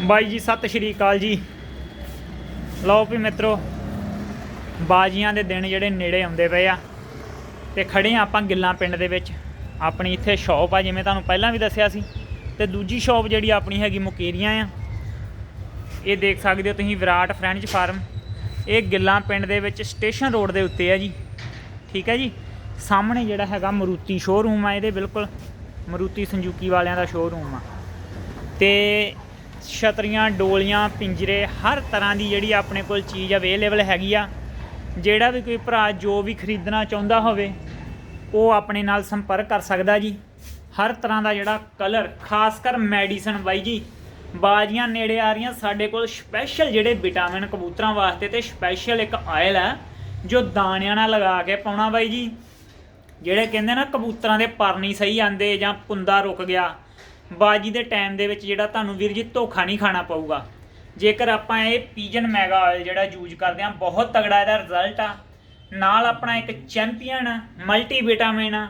ਬਾਈ ਜੀ, ਸਤਿ ਸ਼੍ਰੀ ਅਕਾਲ ਜੀ। ਲਓ ਵੀ ਮਿੱਤਰੋ, ਬਾਜੀਆਂ ਦੇ ਦਿਨ ਜਿਹੜੇ ਨੇੜੇ ਆਉਂਦੇ ਪਏ ਆ ਤੇ ਖੜੇ ਆ ਆਪਾਂ ਗਿੱਲਾਂ ਪਿੰਡ ਦੇ ਵਿੱਚ। ਆਪਣੀ ਇੱਥੇ ਸ਼ਾਪ ਆ, ਜਿਵੇਂ ਤੁਹਾਨੂੰ ਪਹਿਲਾਂ ਵੀ ਦੱਸਿਆ ਸੀ। ਤੇ ਦੂਜੀ ਸ਼ਾਪ ਜਿਹੜੀ ਆਪਣੀ ਹੈਗੀ ਮੁਕੇਰੀਆਂ ਆ। ਇਹ ਦੇਖ ਸਕਦੇ ਹੋ ਤੁਸੀਂ, ਵਿਰਾਟ ਫਰੈਂਚ ਫਾਰਮ। ਇਹ ਗਿੱਲਾਂ ਪਿੰਡ ਦੇ ਵਿੱਚ ਸਟੇਸ਼ਨ ਰੋਡ ਦੇ ਉੱਤੇ ਆ ਜੀ। ਠੀਕ ਹੈ ਜੀ? ਸਾਹਮਣੇ ਜਿਹੜਾ ਹੈਗਾ ਮਰੂਤੀ ਸ਼ੋਰੂਮ ਆ, ਇਹਦੇ ਬਿਲਕੁਲ ਮਰੂਤੀ ਸੰਜੂਕੀ ਵਾਲਿਆਂ ਦਾ ਸ਼ੋਰੂਮ ਆ। ਤੇ ਛਤਰੀਆਂ, ਡੋਲੀਆਂ, ਪਿੰਜਰੇ, ਹਰ ਤਰ੍ਹਾਂ ਦੀ ਜਿਹੜੀ ਆਪਣੇ ਕੋਲ ਚੀਜ਼ ਅਵੇਲੇਬਲ ਹੈਗੀ ਆ, ਜਿਹੜਾ ਵੀ ਕੋਈ ਭਰਾ ਜੋ ਵੀ ਖਰੀਦਣਾ ਚਾਹੁੰਦਾ ਹੋਵੇ, ਉਹ ਆਪਣੇ ਨਾਲ ਸੰਪਰਕ ਕਰ ਸਕਦਾ ਜੀ। ਹਰ ਤਰ੍ਹਾਂ ਦਾ ਜਿਹੜਾ ਕਲਰ ਖਾਸ ਕਰ ਮੈਡੀਸਨ ਬਾਈ ਜੀ, ਬਾਜੀਆਂ ਨੇੜੇ ਆ ਰਹੀਆਂ, ਸਾਡੇ ਕੋਲ ਸਪੈਸ਼ਲ ਜਿਹੜੇ ਵਿਟਾਮਿਨ ਕਬੂਤਰਾਂ ਵਾਸਤੇ ਤੇ ਸਪੈਸ਼ਲ ਇੱਕ ਆਇਲ ਹੈ ਜੋ ਦਾਣਿਆਂ ਨਾਲ ਲਗਾ ਕੇ ਪਾਉਣਾ ਬਾਈ ਜੀ। ਜਿਹੜੇ ਕਹਿੰਦੇ ਨਾ ਕਬੂਤਰਾਂ ਦੇ ਪਰ ਨਹੀਂ ਸਹੀ ਆਂਦੇ ਜਾਂ ਪੁੰਦਾ ਰੁਕ ਗਿਆ ਬਾਜੀ ਦੇ ਟਾਈਮ ਦੇ ਵਿੱਚ ਜਿਹੜਾ ਤੁਹਾਨੂੰ ਵੀਰ ਜੀ ਧੋਖਾ ਨਹੀਂ ਖਾਣਾ ਪਊਗਾ। ਜੇਕਰ ਆਪਾਂ ਇਹ ਪੀਜਨ ਮੈਗਾ ਆਇਲ ਜਿਹੜਾ ਯੂਜ਼ ਕਰਦੇ ਆ ਬਹੁਤ ਤਗੜਾ ਇਹਦਾ ਰਿਜ਼ਲਟ ਆ। ਨਾਲ ਆਪਣਾ ਇੱਕ ਚੈਂਪੀਅਨ ਮਲਟੀ ਵਿਟਾਮਿਨ ਆ।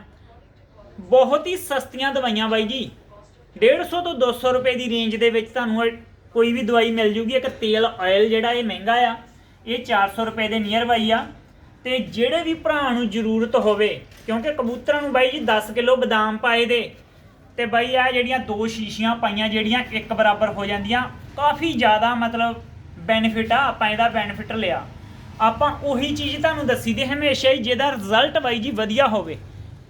ਬਹੁਤ ਹੀ ਸਸਤੀਆਂ ਦਵਾਈਆਂ ਬਾਈ ਜੀ। 150 ਤੋਂ 200 ਰੁਪਏ ਦੀ ਰੇਂਜ ਦੇ ਵਿੱਚ ਤੁਹਾਨੂੰ ਇਹ ਕੋਈ ਵੀ ਦਵਾਈ ਮਿਲ ਜੂਗੀ। ਇੱਕ ਤੇਲ ਆਇਲ ਜਿਹੜਾ ਇਹ ਮਹਿੰਗਾ ਆ, ਇਹ 400 ਰੁਪਏ ਦੇ ਨੀਅਰ ਬਾਈ ਆ। ਤੇ ਜਿਹੜੇ ਵੀ ਭਰਾ ਨੂੰ ਜ਼ਰੂਰਤ ਹੋਵੇ, ਕਿਉਂਕਿ ਕਬੂਤਰਾਂ ਨੂੰ ਬਾਈ ਜੀ 10 ਕਿਲੋ ਬਦਾਮ ਪਾਏ ਦੇ ਤੇ ਬਾਈ ਆ ਜਿਹੜੀਆਂ ਦੋ ਸ਼ੀਸ਼ੀਆਂ ਪਾਈਆਂ ਜਿਹੜੀਆਂ ਇੱਕ ਬਰਾਬਰ ਹੋ ਜਾਂਦੀਆਂ, ਕਾਫੀ ਜ਼ਿਆਦਾ ਮਤਲਬ ਬੈਨੀਫਿਟ ਆ, ਆਪਾਂ ਇਹਦਾ ਬੈਨੀਫਿਟ ਲਿਆ। ਆਪਾਂ ਉਹੀ ਚੀਜ਼ ਤੁਹਾਨੂੰ ਦੱਸੀ ਦੀ ਹਮੇਸ਼ਾ ਹੀ, ਜਿਹਦਾ ਰਿਜ਼ਲਟ ਬਾਈ ਜੀ ਵਧੀਆ ਹੋਵੇ।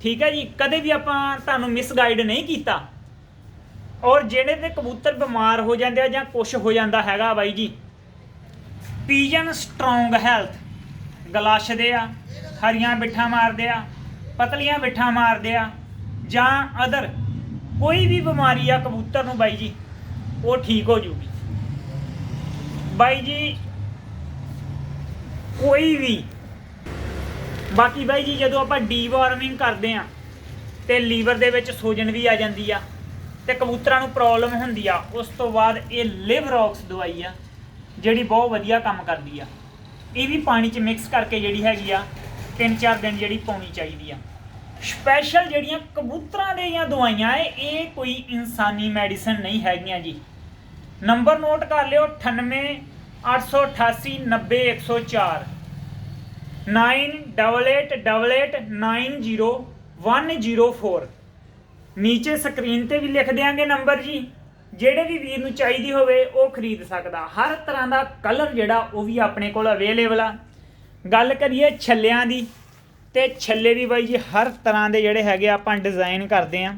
ਠੀਕ ਹੈ ਜੀ? ਕਦੇ ਵੀ ਆਪਾਂ ਤੁਹਾਨੂੰ ਮਿਸਗਾਈਡ ਨਹੀਂ ਕੀਤਾ। ਔਰ ਜਿਹੜੇ ਤੇ ਕਬੂਤਰ ਬਿਮਾਰ ਹੋ ਜਾਂਦੇ ਆ ਜਾਂ ਕੁਝ ਹੋ ਜਾਂਦਾ ਹੈਗਾ ਬਾਈ ਜੀ, ਪੀਜਨ ਸਟਰੋਂਗ ਹੈਲਥ ਗਲਾਸ਼ਦੇ ਆ, ਹਰੀਆਂ ਬਿੱਠਾਂ ਮਾਰਦੇ ਆ, ਪਤਲੀਆਂ ਬਿੱਠਾਂ ਮਾਰਦੇ ਆ ਜਾਂ ਅਦਰ ਕੋਈ ਵੀ ਬਿਮਾਰੀ ਆ ਕਬੂਤਰ ਨੂੰ ਬਾਈ ਜੀ, ਉਹ ਠੀਕ ਹੋ ਜੂਗੀ। ਬਾਈ ਜੀ, ਕੋਈ ਵੀ। ਬਾਕੀ ਬਾਈ ਜੀ, ਜਦੋਂ ਆਪਾਂ ਡੀਵਾਰਮਿੰਗ ਕਰਦੇ ਆ, ਤੇ ਲੀਵਰ ਦੇ ਵਿੱਚ ਸੋਜਨ ਵੀ ਆ ਜਾਂਦੀ ਆ, ਤੇ ਕਬੂਤਰਾਂ ਨੂੰ ਪ੍ਰੋਬਲਮ ਹੁੰਦੀ ਆ, ਉਸ ਤੋਂ ਬਾਅਦ ਇਹ ਲਿਵਰੌਕਸ ਦਵਾਈ ਆ, ਜਿਹੜੀ ਬਹੁਤ ਵਧੀਆ ਕੰਮ ਕਰਦੀ ਆ। ਇਹ ਵੀ ਪਾਣੀ 'ਚ ਮਿਕਸ ਕਰਕੇ ਜਿਹੜੀ ਹੈਗੀ ਆ 3-4 ਦਿਨ ਜਿਹੜੀ ਪਾਉਣੀ ਚਾਹੀਦੀ ਆ। ਸਪੈਸ਼ਲ ਜਿਹੜੀਆਂ ਕਬੂਤਰਾਂ ਦੇ ਜਾਂ ਦਵਾਈਆਂ ਏ ਇਹ ਕੋਈ ਇਨਸਾਨੀ ਮੈਡੀਸਨ ਨਹੀਂ ਹੈਗੀਆਂ ਜੀ। ਨੰਬਰ ਨੋਟ ਕਰ ਲਿਓ 98 888 90 104 9888900104 ਨੀਚੇ ਸਕਰੀਨ ਤੇ ਵੀ ਲਿਖ ਦਿਆਂਗੇ ਨੰਬਰ ਜੀ। ਜਿਹੜੇ ਵੀ ਵੀਰ ਨੂੰ ਚਾਹੀਦੀ ਹੋਵੇ, ਉਹ ਖਰੀਦ ਸਕਦਾ। ਹਰ ਤਰ੍ਹਾਂ ਦਾ ਕਲਰ ਜਿਹੜਾ, ਉਹ ਵੀ ਆਪਣੇ ਕੋਲ ਅਵੇਲੇਬਲ ਆ। ਗੱਲ ਕਰੀਏ ਛੱਲਿਆਂ ਦੀ। ਤੇ ਛੱਲੇ ਵੀ ਬਾਈ ਜੀ ਹਰ ਤਰ੍ਹਾਂ ਦੇ ਜਿਹੜੇ ਹੈਗੇ ਆ, ਆਪਾਂ ਡਿਜ਼ਾਈਨ ਕਰਦੇ ਆ।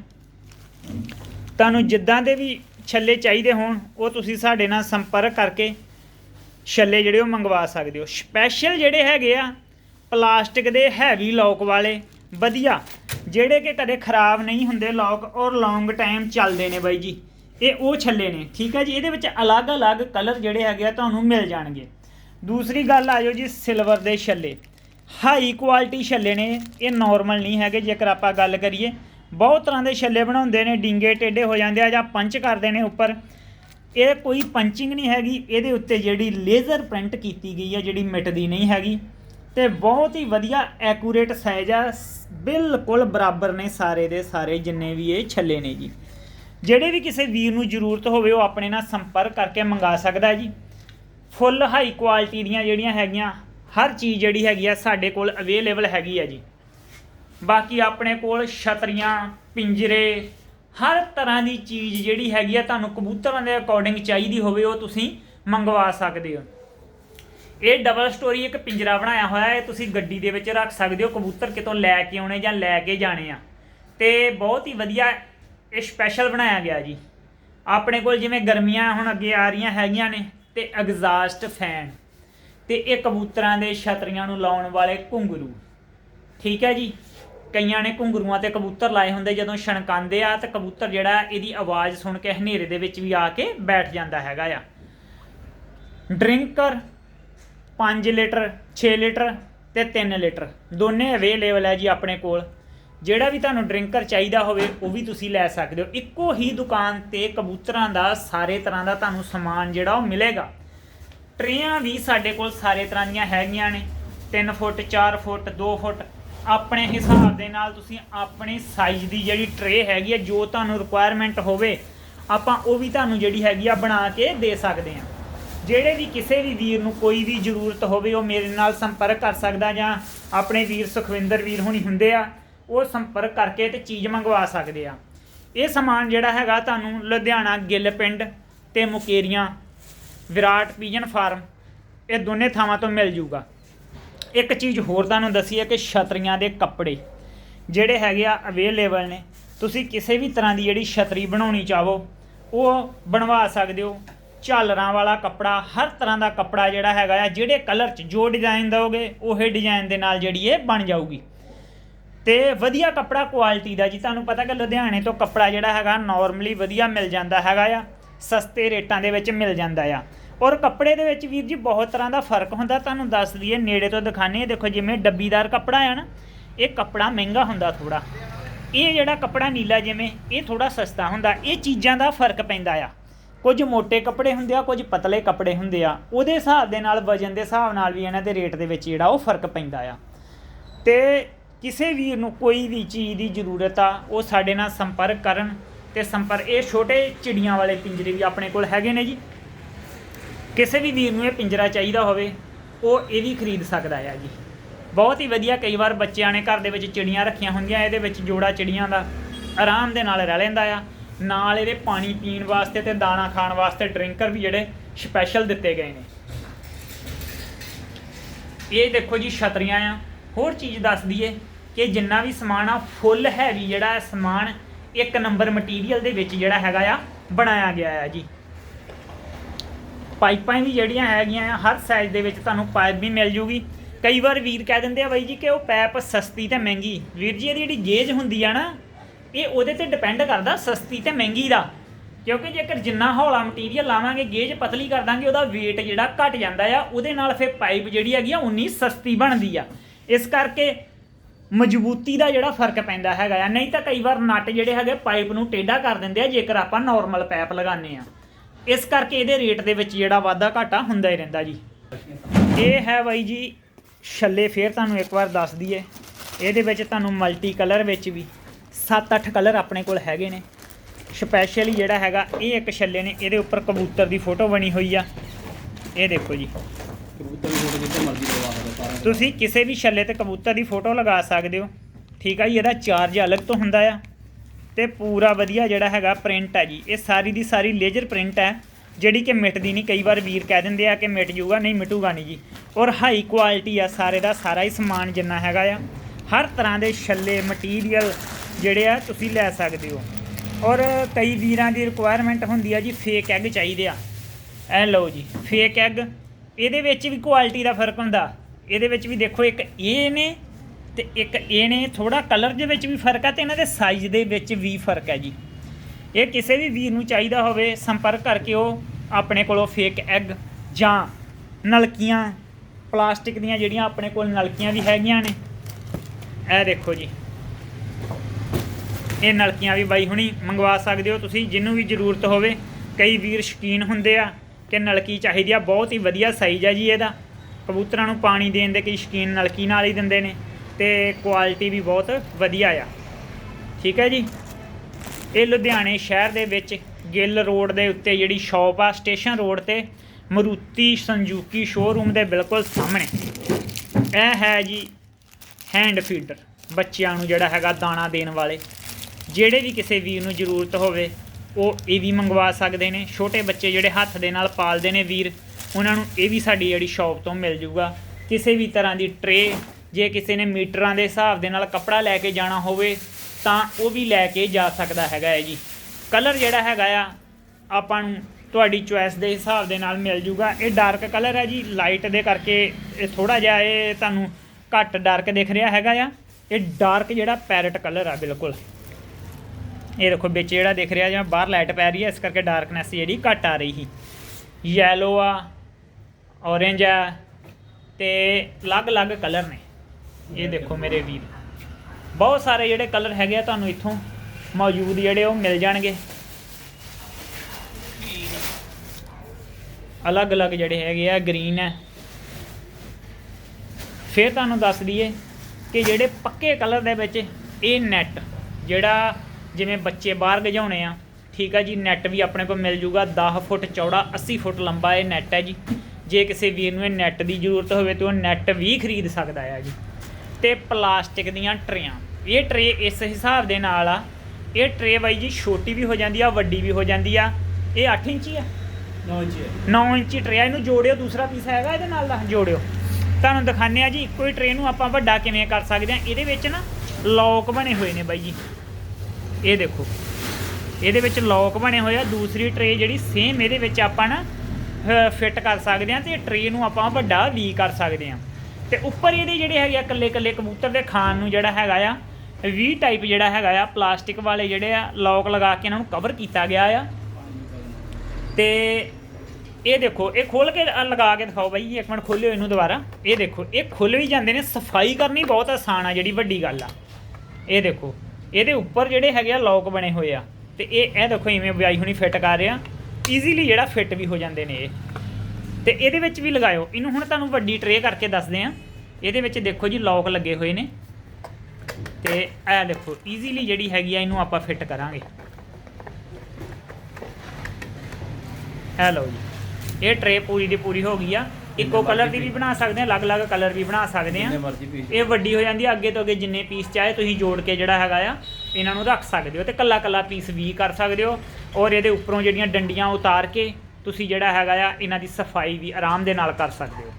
ਤੁਹਾਨੂੰ ਜਿੱਦਾਂ ਦੇ ਵੀ ਛੱਲੇ ਚਾਹੀਦੇ ਹੋਣ, ਉਹ ਤੁਸੀਂ ਸਾਡੇ ਨਾਲ ਸੰਪਰਕ ਕਰਕੇ ਛੱਲੇ ਜਿਹੜੇ ਉਹ ਮੰਗਵਾ ਸਕਦੇ ਹੋ। ਸਪੈਸ਼ਲ ਜਿਹੜੇ ਹੈਗੇ ਆ, ਪਲਾਸਟਿਕ ਦੇ ਹੈਵੀ ਲੌਕ ਵਾਲੇ, ਵਧੀਆ। ਜਿਹੜੇ ਕਿ ਕਦੇ ਖਰਾਬ ਨਹੀਂ ਹੁੰਦੇ ਲੌਕ ਔਰ ਲੌਂਗ ਟਾਈਮ ਚੱਲਦੇ ਨੇ ਬਾਈ ਜੀ। ਇਹ ਉਹ ਛੱਲੇ ਨੇ, ਠੀਕ ਹੈ ਜੀ? ਇਹਦੇ ਵਿੱਚ ਅਲੱਗ-ਅਲੱਗ ਕਲਰ ਜਿਹੜੇ ਹੈਗੇ ਆ, ਤੁਹਾਨੂੰ ਮਿਲ ਜਾਣਗੇ। ਦੂਸਰੀ ਗੱਲ ਆ ਜਾਓ ਜੀ ਸਿਲਵਰ ਦੇ ਛੱਲੇ। ਹਾਈ ਕੁਆਲਿਟੀ ਛੱਲੇ ਨੇ, ਇਹ ਨਾਰਮਲ ਨਹੀਂ ਹੈਗੇ, ਜੇਕਰ ਆਪਾਂ ਗੱਲ ਕਰੀਏ। ਬਹੁਤ ਤਰ੍ਹਾਂ ਦੇ ਛੱਲੇ ਬਣਾਉਂਦੇ ਨੇ, ਡਿੰਗੇ ਟੇਡੇ ਹੋ ਜਾਂਦੇ ਆ ਜਾਂ ਪੰਚ ਕਰਦੇ ਨੇ ਉੱਪਰ। ਇਹ ਕੋਈ ਪੰਚਿੰਗ ਨਹੀਂ ਹੈਗੀ, ਇਹਦੇ ਉੱਤੇ ਜਿਹੜੀ ਲੇਜ਼ਰ ਪ੍ਰਿੰਟ ਕੀਤੀ ਗਈ ਹੈ ਜਿਹੜੀ ਮਿਟਦੀ ਨਹੀਂ ਹੈਗੀ। ਤੇ ਬਹੁਤ ਹੀ ਵਧੀਆ ਐਕੂਰੇਟ ਸਾਈਜ਼ ਆ ਬਿਲਕੁਲ ਬਰਾਬਰ ਨੇ ਸਾਰੇ ਦੇ ਸਾਰੇ, ਜਿੰਨੇ ਵੀ ਇਹ ਛੱਲੇ ਨੇ ਜੀ। ਜਿਹੜੇ ਵੀ ਕਿਸੇ ਵੀਰ ਨੂੰ ਜ਼ਰੂਰਤ ਹੋਵੇ, ਉਹ ਆਪਣੇ ਨਾਲ ਸੰਪਰਕ ਕਰਕੇ ਮੰਗਾ ਸਕਦਾ ਜੀ। ਫੁੱਲ ਹਾਈ ਕੁਆਲਿਟੀ ਦੀਆਂ ਜਿਹੜੀਆਂ ਹੈਗੀਆਂ ਹਰ ਚੀਜ਼ ਜਿਹੜੀ ਹੈਗੀ ਆ ਸਾਡੇ ਕੋਲ ਅਵੇਲੇਬਲ ਹੈਗੀ ਆ ਜੀ। ਬਾਕੀ ਆਪਣੇ ਕੋਲ ਛਤਰੀਆਂ, ਪਿੰਜਰੇ, ਹਰ ਤਰ੍ਹਾਂ ਦੀ ਚੀਜ਼ ਜਿਹੜੀ ਹੈਗੀ ਆ ਤੁਹਾਨੂੰ ਕਬੂਤਰਾਂ ਦੇ ਅਕੋਰਡਿੰਗ ਚਾਹੀਦੀ ਹੋਵੇ, ਉਹ ਤੁਸੀਂ ਮੰਗਵਾ ਸਕਦੇ ਹੋ। ਇਹ ਡਬਲ ਸਟੋਰੀ ਇੱਕ ਪਿੰਜਰਾ ਬਣਾਇਆ ਹੋਇਆ ਹੈ ਤੁਸੀਂ ਗੱਡੀ ਦੇ ਵਿੱਚ ਰੱਖ ਸਕਦੇ ਹੋ, ਕਬੂਤਰ ਕਿਤੋਂ ਲੈ ਕੇ ਆਉਣੇ ਜਾਂ ਲੈ ਕੇ ਜਾਣੇ ਆ। ਤੇ ਬਹੁਤ ਹੀ ਵਧੀਆ ਇਹ ਸਪੈਸ਼ਲ ਬਣਾਇਆ ਗਿਆ ਜੀ। ਆਪਣੇ ਕੋਲ ਜਿਵੇਂ ਗਰਮੀਆਂ ਹੁਣ ਅੱਗੇ ਆ ਰਹੀਆਂ ਹੈਗੀਆਂ ਨੇ, ਤੇ ਐਗਜ਼ਾਸਟ ਫੈਨ ਤੇ ਇਹ ਕਬੂਤਰਾਂ ਦੇ ਛਤਰੀਆਂ ਨੂੰ ਲਾਉਣ ਵਾਲੇ ਘੁੰਗਰੂ। ਠੀਕ ਹੈ ਜੀ? ਕਈਆਂ ਨੇ ਘੁੰਗਰੂਆਂ ਤੇ ਕਬੂਤਰ ਲਾਏ ਹੁੰਦੇ ਜਦੋਂ ਛਣਕਾਉਂਦੇ ਆ, ਤੇ ਕਬੂਤਰ ਜਿਹੜਾ ਇਹਦੀ ਆਵਾਜ਼ ਸੁਣ ਕੇ ਹਨੇਰੇ ਦੇ ਵਿੱਚ ਵੀ ਆ ਕੇ ਬੈਠ ਜਾਂਦਾ ਹੈਗਾ ਆ। ਡਰਿੰਕਰ 5 ਲੀਟਰ 6 ਲੀਟਰ ਤੇ 3 ਲੀਟਰ। ਦੋਨੇ ਅਵੇਲੇਬਲ ਹੈ ਜੀ ਆਪਣੇ ਕੋਲ। ਜਿਹੜਾ ਵੀ ਤੁਹਾਨੂੰ ਡਰਿੰਕਰ ਚਾਹੀਦਾ ਹੋਵੇ, ਉਹ ਵੀ ਤੁਸੀਂ ਲੈ ਸਕਦੇ ਹੋ। ਇੱਕੋ ਹੀ ਦੁਕਾਨ ਤੇ ਕਬੂਤਰਾਂ ਦਾ ਸਾਰੇ ਤਰ੍ਹਾਂ ਦਾ ਤੁਹਾਨੂੰ ਸਮਾਨ ਜਿਹੜਾ ਉਹ ਮਿਲੇਗਾ। ਟਰੇਆਂ ਵੀ ਸਾਡੇ ਕੋਲ ਸਾਰੇ ਤਰ੍ਹਾਂ ਦੀਆਂ ਹੈਗੀਆਂ ਨੇ। 3 ਫੁੱਟ 4 ਫੁੱਟ 2 ਫੁੱਟ। ਆਪਣੇ ਹਿਸਾਬ ਦੇ ਨਾਲ ਤੁਸੀਂ ਆਪਣੇ ਸਾਈਜ਼ ਦੀ ਜਿਹੜੀ ਟਰੇ ਹੈਗੀ ਆ, ਜੋ ਤੁਹਾਨੂੰ ਰਿਕੁਆਇਰਮੈਂਟ ਹੋਵੇ, ਆਪਾਂ ਉਹ ਵੀ ਤੁਹਾਨੂੰ ਜਿਹੜੀ ਹੈਗੀ ਆ ਬਣਾ ਕੇ ਦੇ ਸਕਦੇ ਆ ਜਿਹੜੇ ਵੀ ਕਿਸੇ ਵੀ ਵੀਰ ਨੂੰ ਕੋਈ ਵੀ ਜ਼ਰੂਰਤ ਹੋਵੇ, ਉਹ ਮੇਰੇ ਨਾਲ ਸੰਪਰਕ ਕਰ ਸਕਦਾ ਜਾਂ ਆਪਣੇ ਵੀਰ ਸੁਖਵਿੰਦਰ ਵੀਰ ਹੁਣੀ ਹੁੰਦੇ ਆ, ਉਹ ਸੰਪਰਕ ਕਰਕੇ ਤੇ ਚੀਜ਼ ਮੰਗਵਾ ਸਕਦੇ ਆ। ਇਹ ਸਮਾਨ ਜਿਹੜਾ ਹੈਗਾ ਤੁਹਾਨੂੰ ਲੁਧਿਆਣਾ, ਗਿੱਲ ਪਿੰਡ ਤੇ ਮੁਕੇਰੀਆਂ ਵਿਰਾਟ ਪੀਜਨ ਫਾਰਮ, ਇਹ ਦੋਨੇ ਥਾਵਾਂ ਤੋਂ ਮਿਲ ਜੂਗਾ। ਇੱਕ ਚੀਜ਼ ਹੋਰ ਤੁਹਾਨੂੰ ਦੱਸੀ ਹੈ ਕਿ ਛਤਰੀਆਂ ਦੇ ਕੱਪੜੇ, ਜਿਹੜੇ ਹੈਗੇ ਆ ਅਵੇਲੇਬਲ ਨੇ, ਤੁਸੀਂ ਕਿਸੇ ਵੀ ਤਰ੍ਹਾਂ ਦੀ ਜਿਹੜੀ ਛਤਰੀ ਬਣਾਉਣੀ ਚਾਹੋ, ਉਹ ਬਣਵਾ ਸਕਦੇ ਹੋ। ਝਾਲਰਾਂ ਵਾਲਾ ਕੱਪੜਾ, ਹਰ ਤਰ੍ਹਾਂ ਦਾ ਕੱਪੜਾ ਜਿਹੜਾ ਹੈਗਾ ਆ, ਜਿਹੜੇ ਕਲਰ 'ਚ ਜੋ ਡਿਜ਼ਾਈਨ ਦਿਓਗੇ, ਉਹੇ ਡਿਜ਼ਾਈਨ ਦੇ ਨਾਲ ਜਿਹੜੀ ਇਹ ਬਣ ਜਾਊਗੀ। ਤੇ ਵਧੀਆ ਕੱਪੜਾ ਕੁਆਲਿਟੀ ਦਾ ਜੀ, ਤੁਹਾਨੂੰ ਪਤਾ ਕਿ ਲੁਧਿਆਣੇ ਤੋਂ ਕੱਪੜਾ ਜਿਹੜਾ ਹੈਗਾ ਨਾਰਮਲੀ ਵਧੀਆ ਮਿਲ ਜਾਂਦਾ ਹੈਗਾ ਆ। ਸਸਤੇ ਰੇਟਾਂ ਦੇ ਵਿੱਚ ਮਿਲ ਜਾਂਦਾ ਆ। ਔਰ ਕੱਪੜੇ ਦੇ ਵਿੱਚ ਵੀਰ ਜੀ ਬਹੁਤ ਤਰ੍ਹਾਂ ਦਾ ਫ਼ਰਕ ਹੁੰਦਾ, ਤੁਹਾਨੂੰ ਦੱਸ ਦਈਏ, ਨੇੜੇ ਤੋਂ ਦਿਖਾਣੇ ਦੇਖੋ ਜਿਵੇਂ ਡੱਬੀਦਾਰ ਕੱਪੜਾ ਆ ਨਾ, ਇਹ ਕੱਪੜਾ ਮਹਿੰਗਾ ਹੁੰਦਾ ਥੋੜਾ ਇਹ ਜਿਹੜਾ ਕੱਪੜਾ ਨੀਲਾ ਜਿਵੇਂ, ਇਹ ਥੋੜਾ ਸਸਤਾ ਹੁੰਦਾ। ਇਹ ਚੀਜ਼ਾਂ ਦਾ ਫ਼ਰਕ ਪੈਂਦਾ ਆ। ਕੁਝ ਮੋٹے ਕੱਪੜੇ ਹੁੰਦੇ ਆ, ਕੁਝ ਪਤਲੇ ਕੱਪੜੇ ਹੁੰਦੇ ਆ। ਉਹਦੇ ਹਿਸਾਬ ਦੇ ਨਾਲ, ਵਜਨ ਦੇ ਹਿਸਾਬ ਨਾਲ ਵੀ ਇਹਨਾਂ ਦੇ ਰੇਟ ਦੇ ਵਿੱਚ ਜਿਹੜਾ ਉਹ ਫ਼ਰਕ ਪੈਂਦਾ ਆ। ਤੇ ਕਿਸੇ ਵੀਰ ਨੂੰ ਕੋਈ ਵੀ ਚੀਜ਼ ਦੀ ਜ਼ਰੂਰਤ ਆ, ਉਹ ਸਾਡੇ ਨਾਲ ਸੰਪਰਕ ਕਰਨ ਤੇ ਸੰਪਰਕ, ਇਹ ਛੋਟੇ ਚਿੜੀਆਂ ਵਾਲੇ ਪਿੰਜਰੇ ਵੀ ਆਪਣੇ ਕੋਲ ਹੈਗੇ ਨੇ ਜੀ। ਕਿਸੇ ਵੀ ਵੀਰ ਨੂੰ ਇਹ ਪਿੰਜਰਾ ਚਾਹੀਦਾ ਹੋਵੇ, ਉਹ ਇਹ ਵੀ ਖਰੀਦ ਸਕਦਾ ਆ ਜੀ। ਬਹੁਤ ਹੀ ਵਧੀਆ ਕਈ ਵਾਰ ਬੱਚਿਆਂ ਨੇ ਘਰ ਦੇ ਵਿੱਚ ਚਿੜੀਆਂ ਰੱਖੀਆਂ ਹੁੰਦੀਆਂ, ਇਹਦੇ ਵਿੱਚ ਜੋੜਾ ਚਿੜੀਆਂ ਦਾ ਆਰਾਮ ਦੇ ਨਾਲ ਰਹਿ ਲੈਂਦਾ ਆ। ਨਾਲ ਇਹਦੇ ਪਾਣੀ ਪੀਣ ਵਾਸਤੇ ਤੇ ਦਾਣਾ ਖਾਣ ਵਾਸਤੇ ਡਰਿੰਕਰ ਵੀ ਜਿਹੜੇ ਸਪੈਸ਼ਲ ਦਿੱਤੇ ਗਏ ਨੇ। ਇਹ ਦੇਖੋ ਜੀ ਛਤਰੀਆਂ ਆ। ਹੋਰ ਚੀਜ਼ ਦੱਸ ਦਈਏ ਕਿ ਜਿੰਨਾ ਵੀ ਸਮਾਨ ਆ, ਫੁੱਲ ਹੈਵੀ ਜਿਹੜਾ ਸਮਾਨ ਇੱਕ ਨੰਬਰ ਮਟੀਰੀਅਲ ਦੇ ਵਿੱਚ ਜਿਹੜਾ ਹੈਗਾ ਆ, ਬਣਾਇਆ ਗਿਆ ਆ ਜੀ। ਪਾਈਪਾਂ ਵੀ ਜਿਹੜੀਆਂ ਹੈਗੀਆਂ ਆ, ਹਰ ਸਾਈਜ਼ ਦੇ ਵਿੱਚ ਤੁਹਾਨੂੰ ਪਾਈਪ ਵੀ ਮਿਲ ਜੂਗੀ। ਕਈ ਵਾਰ ਵੀਰ ਕਹਿ ਦਿੰਦੇ ਆ ਬਾਈ ਜੀ ਕਿ ਉਹ ਪਾਈਪ ਸਸਤੀ ਤੇ ਮਹਿੰਗੀ। ਵੀਰ ਜੀ, ਇਹਦੀ ਜਿਹੜੀ ਗੇਜ ਹੁੰਦੀ ਆ ਨਾ, ਇਹ ਉਹਦੇ ਤੇ ਡਿਪੈਂਡ ਕਰਦਾ ਸਸਤੀ ਤੇ ਮਹਿੰਗੀ ਦਾ। ਕਿਉਂਕਿ ਜੇਕਰ ਜਿੰਨਾ ਹੌਲਾ ਮਟੀਰੀਅਲ ਲਾਵਾਂਗੇ, ਗੇਜ ਪਤਲੀ ਕਰ ਦਾਂਗੇ, ਉਹਦਾ weight ਜਿਹੜਾ ਘਟ ਜਾਂਦਾ ਆ, ਉਹਦੇ ਨਾਲ ਫਿਰ ਪਾਈਪ ਜਿਹੜੀ ਹੈਗੀ ਆ, ਉਨੀ ਸਸਤੀ ਬਣਦੀ ਆ। ਇਸ ਕਰਕੇ ਮਜ਼ਬੂਤੀ ਦਾ ਜਿਹੜਾ ਫ਼ਰਕ ਪੈਂਦਾ ਹੈਗਾ ਆ। ਨਹੀਂ ਤਾਂ ਕਈ ਵਾਰ ਨਟ ਜਿਹੜੇ ਹੈਗੇ ਪਾਈਪ ਨੂੰ ਟੇਢਾ ਕਰ ਦਿੰਦੇ ਆ, ਜੇਕਰ ਆਪਾਂ ਨਾਰਮਲ ਪਾਈਪ ਲਗਾਉਂਦੇ ਆ। ਇਸ ਕਰਕੇ ਇਹਦੇ ਰੇਟ ਦੇ ਵਿੱਚ ਜਿਹੜਾ ਵਾਧਾ ਘਾਟਾ ਹੁੰਦਾ ਹੀ ਰਹਿੰਦਾ ਜੀ। ਇਹ ਹੈ ਬਾਈ ਜੀ, ਛੱਲੇ ਫੇਰ ਤੁਹਾਨੂੰ ਇੱਕ ਵਾਰ ਦੱਸ ਦਈਏ। ਇਹਦੇ ਵਿੱਚ ਤੁਹਾਨੂੰ ਮਲਟੀ ਕਲਰ ਵਿੱਚ ਵੀ 7-8 ਕਲਰ ਆਪਣੇ ਕੋਲ ਹੈਗੇ ਨੇ। ਸਪੈਸ਼ਲੀ ਜਿਹੜਾ ਹੈਗਾ, ਇਹ ਇੱਕ ਛੱਲੇ ਨੇ। ਇਹਦੇ ਉੱਪਰ ਕਬੂਤਰ ਦੀ ਫੋਟੋ ਬਣੀ ਹੋਈ ਆ। ਇਹ ਦੇਖੋ ਜੀ। ਕਬੂਤਰ ਦੀ ਫੋਟੋ ਜਿੱਥੇ ਮਰਜ਼ੀ ਤੁਸੀਂ ਕਿਸੇ ਵੀ ਛੱਲੇ ਤੇ ਕਬੂਤਰ ਦੀ ਫੋਟੋ ਲਗਾ ਸਕਦੇ ਹੋ। ਠੀਕ ਆ ਜੀ, ਇਹਦਾ ਚਾਰਜ ਅਲੱਗ ਤੋਂ ਹੁੰਦਾ ਆ ਤੇ ਪੂਰਾ ਵਧੀਆ ਜਿਹੜਾ ਹੈਗਾ ਪ੍ਰਿੰਟ ਹੈ ਜੀ। ਇਹ ਸਾਰੀ ਦੀ ਸਾਰੀ ਲੇਜ਼ਰ ਪ੍ਰਿੰਟ ਹੈ ਜਿਹੜੀ ਕਿ ਮਿਟਦੀ ਨਹੀਂ। ਕਈ ਵਾਰ ਵੀਰ ਕਹਿ ਦਿੰਦੇ ਆ ਕਿ ਮਿਟ ਜੂਗਾ, ਨਹੀਂ ਮਿਟੂਗਾ ਨਹੀਂ ਜੀ। ਔਰ ਹਾਈ ਕੁਆਲਿਟੀ ਆ ਸਾਰੇ ਦਾ ਸਾਰਾ ਹੀ ਸਮਾਨ ਜਿੰਨਾ ਹੈਗਾ ਆ। ਹਰ ਤਰ੍ਹਾਂ ਦੇ ਛੱਲੇ ਮਟੀਰੀਅਲ ਜਿਹੜੇ ਆ ਤੁਸੀਂ ਲੈ ਸਕਦੇ ਹੋ। ਔਰ ਕਈ ਵੀਰਾਂ ਦੀ ਰਿਕੁਆਇਰਮੈਂਟ ਹੁੰਦੀ ਆ ਜੀ ਫੇਕ ਐਗ ਚਾਹੀਦੇ ਆ। ਇਹ ਲਓ ਜੀ ਫੇਕ ਐਗ ਇਹਦੇ ਵਿੱਚ ਵੀ ਕੁਆਲਿਟੀ ਦਾ ਫ਼ਰਕ ਹੁੰਦਾ। ਇਹਦੇ ਵਿੱਚ ਵੀ ਦੇਖੋ ਇੱਕ ਇਹ ਨੇ ਤੇ ਇੱਕ ਇਹ ਨੇ ਥੋੜਾ ਕਲਰ ਦੇ ਵਿੱਚ ਵੀ ਫ਼ਰਕ ਆ ਤੇ ਇਹਨਾਂ ਦੇ ਸਾਈਜ਼ ਦੇ ਵਿੱਚ ਵੀ ਫ਼ਰਕ ਹੈ ਜੀ। ਇਹ ਕਿਸੇ ਵੀ ਵੀਰ ਨੂੰ ਚਾਹੀਦਾ ਹੋਵੇ, ਸੰਪਰਕ ਕਰਕੇ ਉਹ ਆਪਣੇ ਕੋਲੋਂ ਫੇਕ ਐਗ ਜਾਂ ਨਲਕੀਆਂ ਪਲਾਸਟਿਕ ਦੀਆਂ ਜਿਹੜੀਆਂ ਆਪਣੇ ਕੋਲ ਨਲਕੀਆਂ ਵੀ ਹੈਗੀਆਂ ਨੇ। ਇਹ ਦੇਖੋ ਜੀ। ਇਹ ਨਲਕੀਆਂ ਵੀ ਬਾਈ ਹੁਣੀ ਮੰਗਵਾ ਸਕਦੇ ਹੋ ਤੁਸੀਂ ਜਿਹਨੂੰ ਵੀ ਜ਼ਰੂਰਤ ਹੋਵੇ। ਕਈ ਵੀਰ ਸ਼ਕੀਨ ਹੁੰਦੇ ਆ ਕਿ ਨਲਕੀ ਚਾਹੀਦੀ ਆ, ਬਹੁਤ ਹੀ ਵਧੀਆ ਸਾਈਜ਼ ਆ ਜੀ ਇਹਦਾ। ਕਬੂਤਰਾਂ ਨੂੰ ਪਾਣੀ ਦੇਣ ਦੇ ਕਈ ਸ਼ਕੀਨ ਨਲਕੀ ਨਾਲ ਹੀ ਦਿੰਦੇ ਨੇ ਤੇ ਕੁਆਲਿਟੀ ਵੀ ਬਹੁਤ ਵਧੀਆ ਆ। ਠੀਕ ਹੈ ਜੀ? ਇਹ ਲੁਧਿਆਣੇ ਸ਼ਹਿਰ ਦੇ ਵਿੱਚ ਗਿੱਲ ਰੋਡ ਦੇ ਉੱਤੇ ਜਿਹੜੀ ਸ਼ਾਪ ਆ, ਸਟੇਸ਼ਨ ਰੋਡ ਤੇ ਮਰੂਤੀ ਸੰਜੂਕੀ ਸ਼ੋਰੂਮ ਦੇ ਬਿਲਕੁਲ ਸਾਹਮਣੇ। ਇਹ ਹੈ ਜੀ ਹੈਂਡ ਫੀਡਰ ਬੱਚਿਆਂ ਨੂੰ ਜਿਹੜਾ ਹੈਗਾ ਦਾਣਾ ਦੇਣ ਵਾਲੇ। ਜਿਹੜੇ ਵੀ ਕਿਸੇ ਵੀਰ ਨੂੰ ਜ਼ਰੂਰਤ ਹੋਵੇ, ਉਹ ਇਹ ਵੀ ਮੰਗਵਾ ਸਕਦੇ ਨੇ। ਛੋਟੇ ਬੱਚੇ ਜਿਹੜੇ ਹੱਥ ਦੇ ਨਾਲ ਪਾਲਦੇ ਨੇ ਵੀਰ ਉਹਨਾਂ ਨੂੰ ਇਹ ਵੀ ਸਾਡੀ ਜਿਹੜੀ ਸ਼ਾਪ ਤੋਂ ਮਿਲ ਜੂਗਾ। ਕਿਸੇ ਵੀ ਤਰ੍ਹਾਂ ਦੀ ਟਰੇ ਜੇ ਕਿਸੇ ਨੇ ਮੀਟਰਾਂ ਦੇ ਹਿਸਾਬ ਦੇ ਨਾਲ ਕੱਪੜਾ ਲੈ ਕੇ ਜਾਣਾ ਹੋਵੇ, ਤਾਂ ਉਹ ਵੀ ਲੈ ਕੇ ਜਾ ਸਕਦਾ ਹੈਗਾ ਹੈ ਜੀ। ਕਲਰ ਜਿਹੜਾ ਹੈਗਾ ਆ, ਆਪਾਂ ਨੂੰ ਤੁਹਾਡੀ ਚੁਆਇਸ ਦੇ ਹਿਸਾਬ ਦੇ ਨਾਲ ਮਿਲ ਜੂਗਾ। ਇਹ ਡਾਰਕ ਕਲਰ ਹੈ ਜੀ ਲਾਈਟ ਦੇ ਕਰਕੇ ਇਹ ਥੋੜਾ ਜਿਹਾ ਇਹ ਤੁਹਾਨੂੰ ਘੱਟ ਡਾਰਕ ਦਿਖ ਰਿਹਾ ਹੈਗਾ ਆ। ਇਹ ਡਾਰਕ ਜਿਹੜਾ ਪੈਰਟ ਕਲਰ ਆ ਬਿਲਕੁਲ। ਇਹ ਦੇਖੋ ਵਿੱਚ ਜਿਹੜਾ ਦਿਖ ਰਿਹਾ ਜਿਵੇਂ ਬਾਹਰ ਲਾਈਟ ਪੈ ਰਹੀ ਹੈ, ਇਸ ਕਰਕੇ ਡਾਰਕਨੈਸ ਜਿਹੜੀ ਘੱਟ ਆ ਰਹੀ ਸੀ। ਯੈਲੋ ਆ ਔਰੇਂਜ ਹੈ ਤੇ ਅਲੱਗ-ਅਲੱਗ ਕਲਰ ਨੇ। ਇਹ ਦੇਖੋ ਮੇਰੇ ਵੀਰ। ਬਹੁਤ ਸਾਰੇ ਜਿਹੜੇ ਕਲਰ ਹੈਗੇ ਆ ਤੁਹਾਨੂੰ ਇੱਥੋਂ ਮੌਜੂਦ ਜਿਹੜੇ ਉਹ ਮਿਲ ਜਾਣਗੇ। ਅਲੱਗ-ਅਲੱਗ ਜਿਹੜੇ ਹੈਗੇ ਆ ਗ੍ਰੀਨ ਹੈ ਫਿਰ ਤੁਹਾਨੂੰ ਦੱਸ ਦਈਏ ਕਿ ਜਿਹੜੇ ਪੱਕੇ ਕਲਰ ਦੇ ਵਿੱਚ ਇਹ ਨੈਟ ਜਿਹੜਾ ਜਿਵੇਂ ਬੱਚੇ ਬਾਹਰ ਗਜਾਉਣੇ ਆ, ਠੀਕ ਆ ਜੀ ਨੈਟ ਵੀ ਆਪਣੇ ਕੋਲ ਮਿਲ ਜੂਗਾ 10 ਫੁੱਟ ਚੌੜਾ 80 ਫੁੱਟ ਲੰਬਾ ਇਹ ਨੈਟ ਹੈ ਜੀ। ਜੇ ਕਿਸੇ ਵੀਰ ਨੂੰ ਨੈਟ ਦੀ ਜ਼ਰੂਰਤ ਹੋਵੇ ਤਾਂ ਉਹ ਨੈਟ ਵੀ ਖਰੀਦ ਸਕਦਾ ਹੈ ਜੀ। ਤੇ ਪਲਾਸਟਿਕ ਦੀਆਂ ਟਰੇਆਂ ਇਹ ਟਰੇ ਇਸ ਹਿਸਾਬ ਦੇ ਨਾਲ ਆ ਇਹ ਟਰੇ ਬਾਈ ਜੀ ਛੋਟੀ ਵੀ ਹੋ ਜਾਂਦੀ ਆ ਵੱਡੀ ਵੀ ਹੋ ਜਾਂਦੀ ਆ ਇਹ 8 ਇੰਚੀ ਆ? ਨੌ ਇੰਚ ਹੈ 9 ਇੰਚੀ ਟਰੇ ਆ ਇਹਨੂੰ ਜੋੜਿਓ ਦੂਸਰਾ ਪੀਸ ਹੈਗਾ ਇਹਦੇ ਨਾਲ ਦਾ ਜੋੜਿਓ। ਤੁਹਾਨੂੰ ਦਿਖਾਉਂਦੇ ਆ ਜੀ ਇੱਕੋ ਹੀ ਟਰੇ ਨੂੰ ਆਪਾਂ ਵੱਡਾ ਕਿਵੇਂ ਕਰ ਸਕਦੇ ਆ ਇਹਦੇ ਵਿੱਚ ਨਾ ਲੌਕ ਬਣੇ ਹੋਏ ਨੇ ਬਾਈ ਜੀ। ਇਹ ਦੇਖੋ ਇਹਦੇ ਵਿੱਚ ਲੌਕ ਬਣੇ ਹੋਏ ਆ ਦੂਸਰੀ ਟਰੇ ਜਿਹੜੀ ਸੇਮ ਇਹਦੇ ਵਿੱਚ ਆਪਾਂ ਨਾ ਫਿੱਟ ਕਰ ਸਕਦੇ ਆ ਤੇ ਟਰੇ ਨੂੰ ਆਪਾਂ ਵੱਡਾ ਵੀ ਕਰ ਸਕਦੇ ਆ ਤੇ ਉੱਪਰ ਇਹਦੇ ਜਿਹੜੇ ਹੈਗੇ ਆ ਕੱਲੇ ਕੱਲੇ ਕਬੂਤਰ ਦੇ ਖਾਣ ਨੂੰ ਜਿਹੜਾ ਹੈਗਾ ਆ 20 ਟਾਈਪ ਜਿਹੜਾ ਹੈਗਾ ਆ ਪਲਾਸਟਿਕ ਵਾਲੇ ਜਿਹੜੇ ਆ ਲੌਕ ਲਗਾ ਕੇ ਇਹਨਾਂ ਨੂੰ ਕਵਰ ਕੀਤਾ ਗਿਆ ਆ। ਤੇ ਇਹ ਦੇਖੋ ਇਹ ਖੋਲ ਕੇ ਲਗਾ ਕੇ ਦਿਖਾਓ ਬਾਈ ਜੀ, ਇੱਕ ਮਿੰਟ ਖੋਲਿਓ ਇਹਨੂੰ ਦੁਬਾਰਾ। ਇਹ ਦੇਖੋ ਇਹ ਖੁੱਲ ਵੀ ਜਾਂਦੇ ਨੇ ਸਫ਼ਾਈ ਕਰਨੀ ਬਹੁਤ ਆਸਾਨ ਆ ਜਿਹੜੀ ਵੱਡੀ ਗੱਲ ਆ। ਇਹ ਦੇਖੋ ਇਹਦੇ ਉੱਪਰ ਜਿਹੜੇ ਹੈਗੇ ਆ ਲੌਕ ਬਣੇ ਹੋਏ ਆ। ਤੇ ਇਹ ਇਹ ਦੇਖੋ ਇਵੇਂ ਬਾਈ ਹੁਣੀ ਫਿੱਟ ਕਰ ਰਿਹਾ। ਈਜ਼ੀਲੀ ਜਿਹੜਾ ਫਿੱਟ ਵੀ ਹੋ ਜਾਂਦੇ ਨੇ ਇਹ। ਤੇ ਇਹਦੇ ਵਿੱਚ ਵੀ ਲਗਾਇਓ। ਇਹਨੂੰ ਹੁਣ ਤੁਹਾਨੂੰ ਵੱਡੀ ਟਰੇ ਕਰਕੇ ਦੱਸਦੇ ਆ। ਇਹਦੇ ਵਿੱਚ ਦੇਖੋ ਜੀ ਲੌਕ ਲੱਗੇ ਹੋਏ ਨੇ। ਤੇ ਇਹ ਦੇਖੋ ਈਜ਼ੀਲੀ ਜਿਹੜੀ ਹੈਗੀ ਆ ਇਹਨੂੰ ਆਪਾਂ ਫਿੱਟ ਕਰਾਂਗੇ। ਇਹ ਲਓ ਜੀ। ਇਹ ਟਰੇ ਪੂਰੀ ਦੀ ਪੂਰੀ ਹੋ ਗਈ ਆ। ਇੱਕੋ ਕਲਰ ਦੀ ਵੀ ਬਣਾ ਸਕਦੇ ਆ ਅਲੱਗ-ਅਲੱਗ ਕਲਰ ਵੀ ਬਣਾ ਸਕਦੇ ਆ। ਇਹ ਵੱਡੀ ਹੋ ਜਾਂਦੀ ਆ ਅੱਗੇ ਤੋਂ ਅੱਗੇ ਜਿੰਨੇ ਪੀਸ ਚਾਹੇ ਤੁਸੀਂ ਜੋੜ ਕੇ ਜਿਹੜਾ ਹੈਗਾ ਆ ਇਹਨਾਂ ਨੂੰ ਰੱਖ ਸਕਦੇ ਹੋ ਤੇ ਕੱਲਾ ਕੱਲਾ ਪੀਸ ਵੀ ਕਰ ਸਕਦੇ ਹੋ ਔਰ ਇਹਦੇ ਉੱਪਰੋਂ ਜਿਹੜੀਆਂ ਡੰਡੀਆਂ ਉਤਾਰ ਕੇ ਤੁਸੀਂ ਜਿਹੜਾ ਹੈਗਾ ਆ ਇਹਨਾਂ ਦੀ ਸਫ਼ਾਈ ਵੀ ਆਰਾਮ ਦੇ ਨਾਲ ਕਰ ਸਕਦੇ ਹੋ।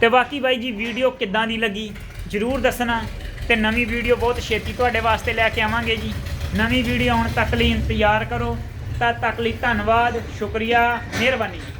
ਤੇ ਬਾਕੀ ਬਾਈ ਜੀ ਵੀਡੀਓ ਕਿੱਦਾਂ ਦੀ ਲੱਗੀ ਜਰੂਰ ਦੱਸਣਾ ਤੇ ਨਵੀਂ ਵੀਡੀਓ ਬਹੁਤ ਛੇਤੀ ਤੁਹਾਡੇ ਵਾਸਤੇ ਲੈ ਕੇ ਆਵਾਂਗੇ ਜੀ। ਨਵੀਂ ਵੀਡੀਓ ਆਉਣ ਤੱਕ ਲਈ ਇੰਤਜ਼ਾਰ ਕਰੋ। ਤਦ ਤੱਕ ਲਈ ਧੰਨਵਾਦ, ਸ਼ੁਕਰੀਆ, ਮਿਹਰਬਾਨੀ। ਜੀ